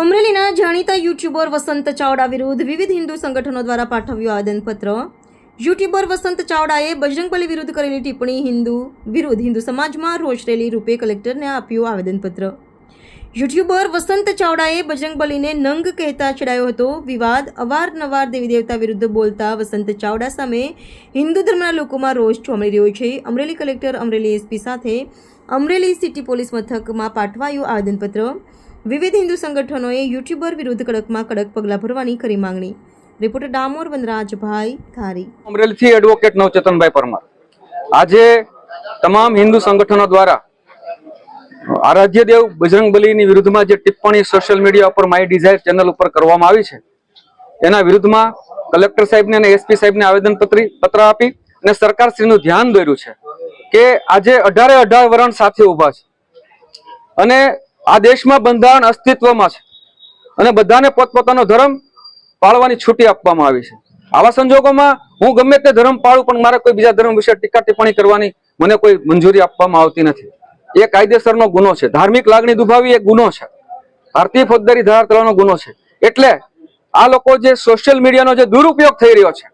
અમરેલીના જાણીતા યુટ્યુબર વસંત ચાવડા વિરુદ્ધ વિવિધ હિન્દુ સંગઠનો દ્વારા પાઠવ્યું આવેદનપત્ર. યુટ્યુબર વસંત ચાવડાએ બજરંગબલી વિરુદ્ધ કરેલી ટિપ્પણી હિન્દુ વિરુદ્ધ હિન્દુ સમાજમાં રોષ રેલી રૂપે કલેક્ટરને આપ્યું આવેદનપત્ર. યુટ્યુબર વસંત ચાવડાએ બજરંગબલીને નંગ કહેતા છેડાયો હતો. વિવાદ અવારનવાર દેવી દેવતા વિરુદ્ધ બોલતા વસંત ચાવડા સામે હિન્દુ ધર્મના લોકોમાં રોષ ચોમળી રહ્યો છે. અમરેલી કલેક્ટર અમરેલી એસપી સાથે અમરેલી સિટી પોલીસ મથકમાં પાઠવાયું આવેદનપત્ર. વિવિધ હિન્દુ સંગઠનોએ યુટ્યુબર વિરુદ્ધ કડકમાં કડક પગલાં ભરવાની કરી માંગણી. રિપોર્ટર ડામોર વનરાજભાઈ ધારી. અમરેલીથી એડવોકેટ નવચેતનભાઈ પરમાર. આજે તમામ હિન્દુ સંગઠનો દ્વારા આરાધ્યદેવ બજરંગબલીની વિરુદ્ધમાં જે ટિપ્પણી સોશિયલ મીડિયા ઉપર માય ડિઝાયર ચેનલ ઉપર કરવામાં આવી છે, એના વિરુદ્ધમાં કલેક્ટર સાહેબને અને એસપી સાહેબને આવેદનપત્ર પત્ર આપી અને સરકારશ્રીનું ધ્યાન દોર્યું છે કે આજે અઢારે અઢાર વરણ સાથે ઊભા છે. અને આ દેશમાં બંધારણ અસ્તિત્વમાં છે અને બધાને પોતપોતાનો ધર્મ પાળવાની છૂટી આપવામાં આવી છે. આવા સંજોગોમાં હું ગમે તે ધર્મ પાળું, પણ મારે કોઈ બીજા ધર્મ વિશે ટીકા ટિપ્પણી કરવાની મને કોઈ મંજૂરી આપવામાં આવતી નથી. એ કાયદેસરનો ગુનો છે. ધાર્મિક લાગણી દુભાવી એ ગુનો છે. ભારતીય ફોજદારી ધારા ગુનો છે. એટલે આ લોકો જે સોશિયલ મીડિયાનો જે દુરુપયોગ થઈ રહ્યો છે,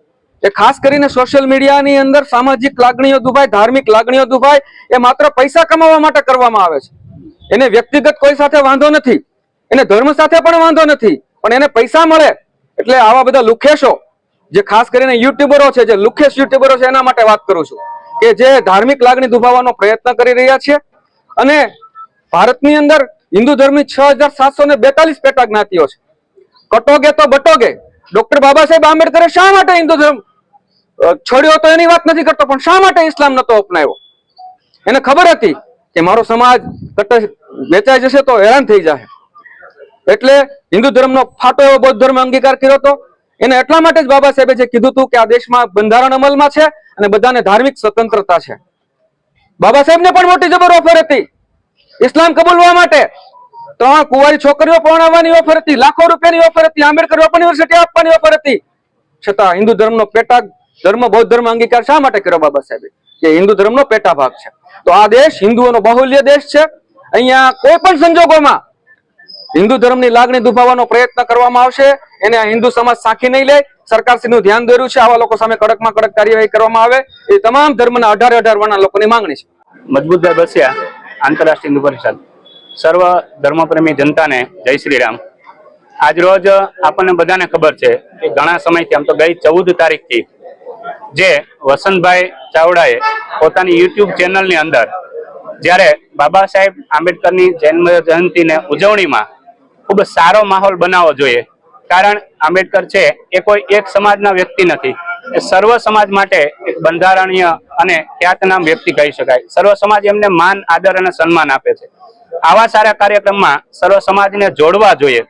એ ખાસ કરીને સોશિયલ મીડિયાની અંદર સામાજિક લાગણીઓ દુભાય, ધાર્મિક લાગણીઓ દુભાય, એ માત્ર પૈસા કમાવા માટે કરવામાં આવે છે. એને વ્યક્તિગત કોઈ સાથે વાંધો નથી. એને ધર્મ સાથે પણ વાંધો નથી. પણ એને પૈસા મળે એટલે આવા બધા લુખેશો, જે ખાસ કરીને યુટ્યુબરો છે, જે લુખેશ યુટ્યુબરો છે, એના માટે વાત કરું છું. કે જે ધાર્મિક લાગણી દુભાવવાનો પ્રયત્ન કરી રહ્યા છે અને ભારતની અંદર હિન્દુ ધર્મની છ હજાર સાતસો ને બેતાલીસ પેટા જ્ઞાતિઓ છે. કટોગે તો બટોગે. ડોક્ટર બાબા સાહેબ આંબેડકરે શા માટે હિન્દુ ધર્મ છોડ્યો તો એની વાત નથી કરતો, પણ શા માટે ઇસ્લામ નતો અપનાવ્યો? એને ખબર હતી કે મારો સમાજ વેચાઈ જશે તો હેરાન થઈ જશે એટલે હિન્દુ ધર્મનો ફાટો એવો બૌદ્ધ ધર્મ અંગીકાર કર્યો હતો. એને એટલા માટે જ બાબા સાહેબે જે કીધું હતું કે આ દેશમાં બંધારણ અમલમાં છે અને બધાને ધાર્મિક સ્વતંત્રતા છે. બાબા સાહેબને પણ મોટી જબર ઓફર હતી. ઇસ્લામ કબૂલવા માટે ત્રણ કુંવારી છોકરીઓ પરણાવવાની ઓફર હતી, લાખો રૂપિયાની ઓફર હતી, આંબેડકર ઓપન યુનિવર્સિટી આપવાની ઓફર હતી. છતાં હિન્દુ ધર્મનો પેટા ધર્મ બૌદ્ધ ધર્મ અંગીકાર શા માટે કર્યો બાબા સાહેબે? કે હિન્દુ ધર્મનો પેટા ભાગ છે. તો આ દેશ હિન્દુઓનો બાહુલ્ય દેશ છે. અહીંયા કોઈ પણ સંજોગોમાં હિન્દુ ધર્મની લાગણી દુભાવવાનો પ્રયત્ન કરવામાં આવશે. એને હિન્દુ સમાજ સાખી નહીં લે. સરકારશ્રીનું ધ્યાન દોર્યું છે. આવા લોકો સામે કડકમાં કડક કાર્યવાહી કરવામાં આવે. એ તમામ ધર્મના અઢારે અઢાર વર્ણના લોકોની માંગણી છે. મજબૂતભાઈ બસિયા આંતરરાષ્ટ્રીય હિન્દુ પરિષદ. સર્વ ધર્મપ્રેમી જનતાને જય શ્રી રામ. આજ રોજ આપણને બધાને ખબર છે કે ઘણા સમયથી, આમ તો ગઈ ચૌદ તારીખથી જે વસંતભાઈ ચાવડાએ પોતાની યુટ્યુબ ચેનલની અંદર જ્યારે બાબા સાહેબ આંબેડકરની જન્મ જયંતિને ઉજવણીમાં ખૂબ સારો માહોલ બનાવવો જોઈએ, કારણ આંબેડકર છે એ કોઈ એક સમાજના વ્યક્તિ નથી. એ સર્વ સમાજ માટે એક બંધારણીય અને ખ્યાતનામ વ્યક્તિ કહી શકાય. સર્વ સમાજ એમને માન, આદર અને સન્માન આપે છે. આવા સારા કાર્યક્રમમાં સર્વ સમાજને જોડવા જોઈએ.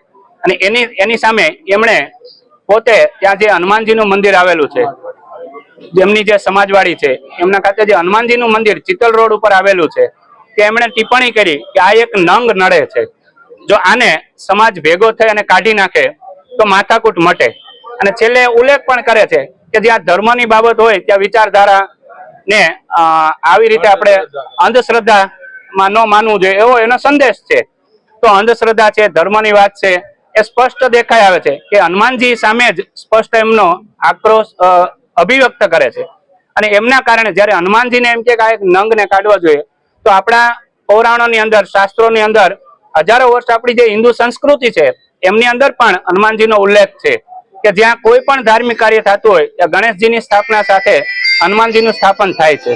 અને એની એની સામે એમણે પોતે ત્યાં જે હનુમાનજીનું મંદિર આવેલું છે જેમની જે સમાજવાડી છે, એમના ખાતે જે હનુમાનજીનું મંદિર ચિતલ રોડ ઉપર આવેલું છે કે એમણે ટિપ્પણી કરી કે આ એક નંગ નડે છે. જો આને સમાજ ભેગો થઈ અને કાઢી નાખે, તો માથાકૂટ મટે. અને છેલ્લે ઉલ્લેખ પણ કરે છે કે જ્યાં ધર્મની બાબત હોય, ત્યાં વિચારધારા ને આવી રીતે આપણે અંધશ્રદ્ધામાં ન માનવું જોઈએ એવો એનો સંદેશ છે. તો અંધશ્રદ્ધા છે, ધર્મની વાત છે, એ સ્પષ્ટ દેખાઈ આવે છે કે હનુમાનજી સામે જ સ્પષ્ટ એમનો આક્રોશ અભિવ્યક્ત કરે છે. અને એમના કારણે જ્યારે હનુમાનજીને એમ કે આ એક નંગને કાઢવા જોઈએ, તો આપણા પૌરાણોની અંદર, શાસ્ત્રોની અંદર હજારો વર્ષ આપણી જે હિન્દુ સંસ્કૃતિ છે, એમની અંદર પણ હનુમાનજીનો ઉલ્લેખ છે કે જ્યાં કોઈ પણ ધાર્મિક કાર્ય થતું હોય, ત્યાં ગણેશજીની સ્થાપના સાથે હનુમાનજીનું સ્થાપન થાય છે.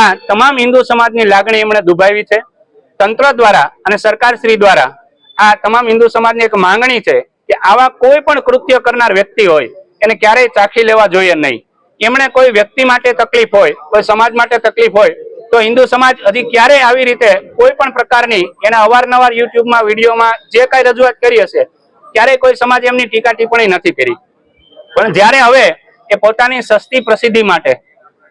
આ તમામ હિન્દુ સમાજની લાગણી એમણે દુભાવી છે. તંત્ર દ્વારા અને સરકાર શ્રી દ્વારા આ તમામ હિન્દુ સમાજની એક માંગણી છે કે આવા કોઈ પણ કૃત્ય કરનાર વ્યક્તિ હોય, એને ક્યારેય ચાખી લેવા જોઈએ નહીં. એમણે કોઈ વ્યક્તિ માટે તકલીફ હોય, કોઈ સમાજ માટે તકલીફ હોય, તો હિન્દુ સમાજ હજી ક્યારેય આવી રીતે કોઈ પણ પ્રકારની એના અવારનવાર યુટ્યુબમાં વિડીયોમાં જે કાંઈ રજૂઆત કરી હશે, ક્યારેય કોઈ સમાજ એમની ટીકા ટિપ્પણી નથી કરી. પણ જ્યારે હવે એ પોતાની સસ્તી પ્રસિદ્ધિ માટે,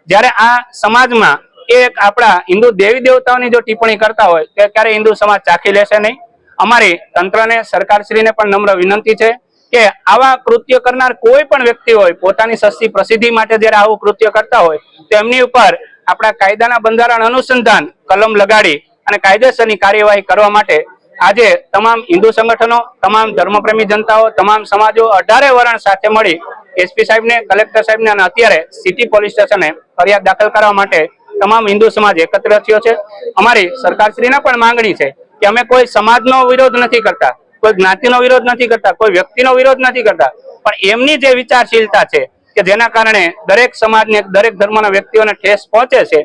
જ્યારે આ સમાજમાં એક આપણા હિન્દુ દેવી દેવતાઓની જો ટિપ્પણી કરતા હોય, તો ક્યારે હિન્દુ સમાજ ચાખી લેશે નહીં. અમારી તંત્રને, સરકારશ્રીને પણ નમ્ર વિનંતી છે. કે આવા કૃત્ય કરનાર કોઈ પણ વ્યક્તિ હોય, પોતાની સસ્તી પ્રસિદ્ધિ માટે જયારે આવું કૃત્ય કરતા હોય, તો ઉપર આપણા કાયદાના બંધારણ અનુસંધાન કલમ લગાડી અને કાયદેસરની કાર્યવાહી કરવા માટે આજે તમામ હિન્દુ સંગઠનો, તમામ ધર્મપ્રેમી જનતાઓ, તમામ સમાજો અઢારે વરણ સાથે મળી એસપી સાહેબને, કલેક્ટર સાહેબને અને અત્યારે સિટી પોલીસ સ્ટેશને ફરિયાદ દાખલ કરવા માટે તમામ હિન્દુ સમાજ એકત્ર થયો છે. અમારી સરકારશ્રીને પણ માંગણી છે કે અમે કોઈ સમાજનો વિરોધ નથી કરતા. કોઈ જ્ઞાતિનો વિરોધ નથી કરતા, કોઈ વ્યક્તિનો વિરોધ નથી કરતા. પણ એમની જે વિચારશીલતા છે કે જેના કારણે દરેક સમાજને, દરેક ધર્મના વ્યક્તિઓને ઠેસ પહોંચે છે,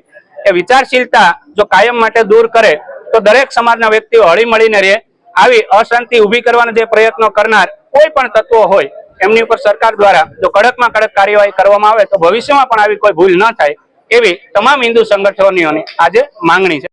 એ વિચારશીલતા જો કાયમ માટે દૂર કરે, તો દરેક સમાજના વ્યક્તિઓ હળી મળીને રહે. આવી અશાંતિ ઊભી કરવાના જે પ્રયત્નો કરનાર કોઈ પણ તત્વો હોય, એમની ઉપર સરકાર દ્વારા જો કડકમાં કડક કાર્યવાહી કરવામાં આવે, તો ભવિષ્યમાં પણ આવી કોઈ ભૂલ ન થાય, એવી તમામ હિન્દુ સંગઠનોની આજે માંગણી છે.